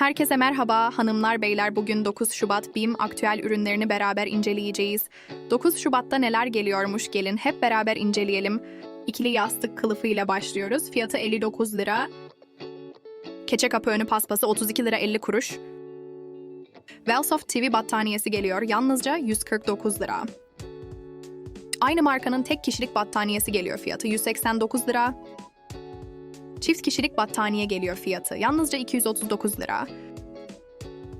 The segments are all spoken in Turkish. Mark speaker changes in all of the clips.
Speaker 1: Herkese merhaba hanımlar beyler bugün 9 Şubat BİM aktüel ürünlerini beraber inceleyeceğiz. 9 Şubat'ta neler geliyormuş gelin hep beraber inceleyelim. İkili yastık kılıfı ile başlıyoruz. Fiyatı 59 lira. Keçe kapı önü paspası 32 lira 50 kuruş. Wellsoft TV battaniyesi geliyor yalnızca 149 lira. Aynı markanın tek kişilik battaniyesi geliyor fiyatı 189 lira. Çift kişilik battaniye geliyor fiyatı. Yalnızca 239 lira.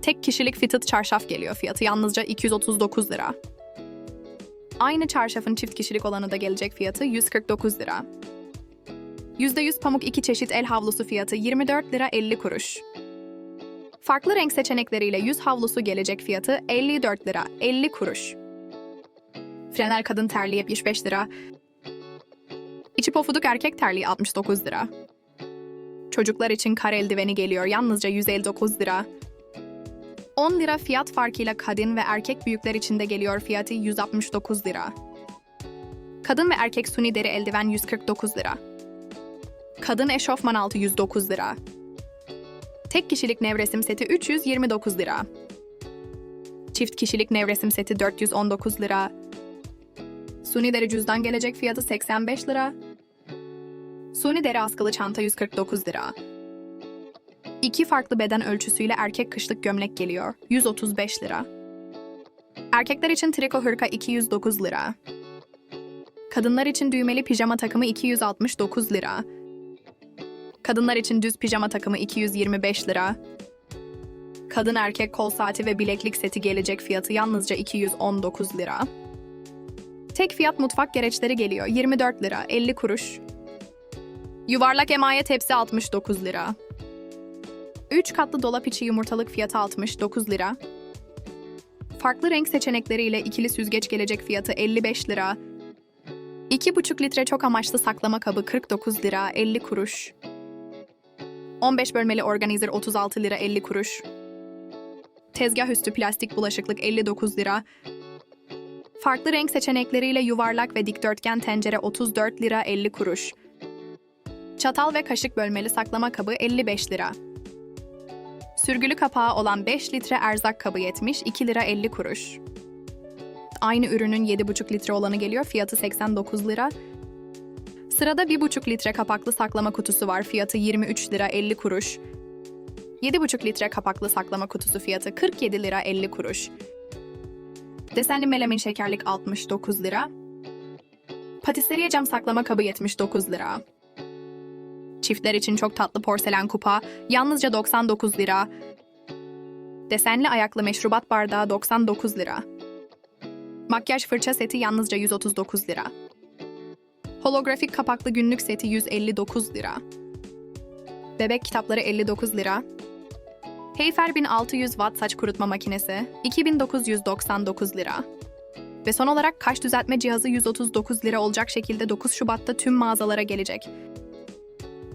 Speaker 1: Tek kişilik fitted çarşaf geliyor fiyatı. Yalnızca 239 lira. Aynı çarşafın çift kişilik olanı da gelecek fiyatı 149 lira. %100 pamuk iki çeşit el havlusu fiyatı 24 lira 50 kuruş. Farklı renk seçenekleriyle yüz havlusu gelecek fiyatı 54 lira 50 kuruş. Frenel kadın terliği 75 lira. İçi pofuduk erkek terliği 69 lira. Çocuklar için kar eldiveni geliyor yalnızca 159 lira. 10 lira fiyat farkıyla kadın ve erkek büyükler için de geliyor fiyatı 169 lira. Kadın ve erkek suni deri eldiven 149 lira. Kadın eşofman altı 109 lira. Tek kişilik nevresim seti 329 lira. Çift kişilik nevresim seti 419 lira. Suni deri cüzdan gelecek fiyatı 85 lira. Suni deri askılı çanta 149 lira. İki farklı beden ölçüsüyle erkek kışlık gömlek geliyor. 135 lira. Erkekler için triko hırka 209 lira. Kadınlar için düğmeli pijama takımı 269 lira. Kadınlar için düz pijama takımı 225 lira. Kadın erkek kol saati ve bileklik seti gelecek fiyatı yalnızca 219 lira. Tek fiyat mutfak gereçleri geliyor 24 lira 50 kuruş. Yuvarlak emaye tepsi 69 lira. 3 katlı dolap içi yumurtalık fiyatı 69 lira. Farklı renk seçenekleriyle ikili süzgeç gelecek fiyatı 55 lira. 2,5 litre çok amaçlı saklama kabı 49 lira 50 kuruş. 15 bölmeli organizer 36 lira 50 kuruş. Tezgah üstü plastik bulaşıklık 59 lira. Farklı renk seçenekleriyle yuvarlak ve dikdörtgen tencere 34 lira 50 kuruş. Çatal ve kaşık bölmeli saklama kabı 55 lira. Sürgülü kapağı olan 5 litre erzak kabı 72 lira 50 kuruş. Aynı ürünün 7,5 litre olanı geliyor fiyatı 89 lira. Sırada 1,5 litre kapaklı saklama kutusu var fiyatı 23 lira 50 kuruş. 7,5 litre kapaklı saklama kutusu fiyatı 47 lira 50 kuruş. Desenli melamin şekerlik 69 lira. Patiseriye cam saklama kabı 79 lira. Çiftler için çok tatlı porselen kupa yalnızca 99 lira. Desenli ayaklı meşrubat bardağı 99 lira. Makyaj fırça seti yalnızca 139 lira. Holografik kapaklı günlük seti 159 lira. Bebek kitapları 59 lira. Heyfer 1600 watt saç kurutma makinesi 2999 lira. Ve son olarak kaş düzeltme cihazı 139 lira olacak şekilde 9 Şubat'ta tüm mağazalara gelecek.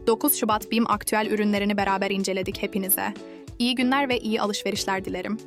Speaker 1: 9 Şubat BİM aktüel ürünlerini beraber inceledik hepinize. İyi günler ve iyi alışverişler dilerim.